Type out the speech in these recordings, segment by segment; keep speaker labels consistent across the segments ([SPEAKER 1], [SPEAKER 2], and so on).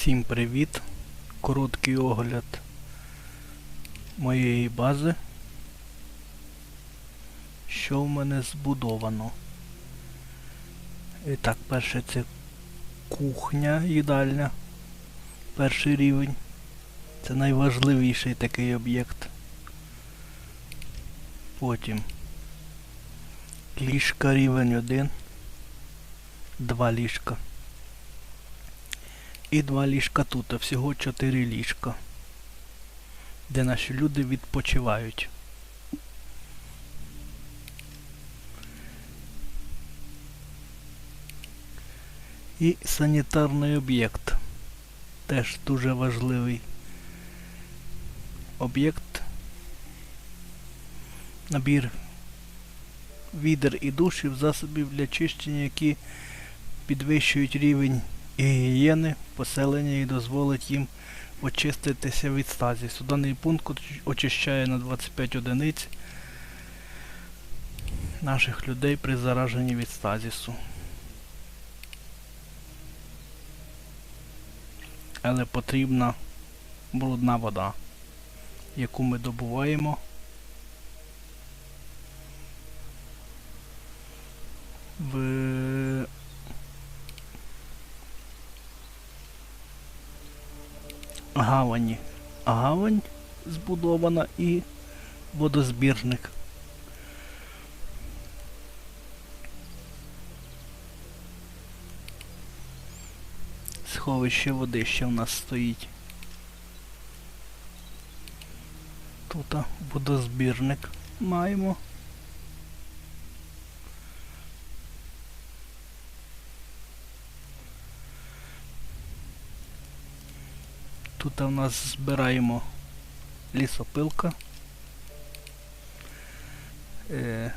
[SPEAKER 1] Всім привіт! Короткий огляд моєї бази. Що в мене збудовано? І так, перше це кухня, їдальня. Перший рівень. Це найважливіший такий об'єкт. Потім ліжка рівень 1. Два ліжка. І два ліжка тут, а всього чотири ліжка, де наші люди відпочивають. І санітарний об'єкт. Теж дуже важливий об'єкт. Набір відер і душів, засобів для чищення, які підвищують рівень гігієни поселення і дозволить їм очиститися від стазісу. Даний пункт очищає на 25 одиниць наших людей при зараженні від стазісу. Але потрібна брудна вода, яку ми добуваємо. В гавані. Гавань збудована і водозбірник. Сховище води ще в нас стоїть. Тут водозбірник маємо. Тут у нас збираємо лісопилка, е,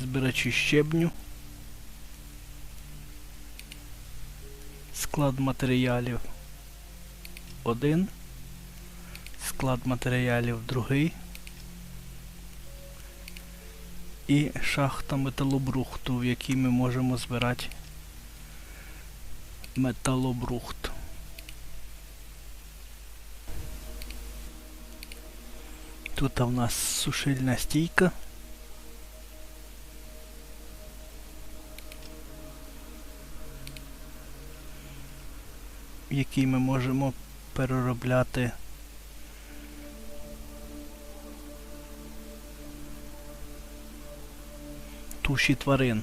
[SPEAKER 1] збирачі щебню, склад матеріалів один, склад матеріалів другий і шахта металобрухту, в якій ми можемо збирати металобрухт. Тут у нас сушильна стійка. В якій ми можемо переробляти туші тварин.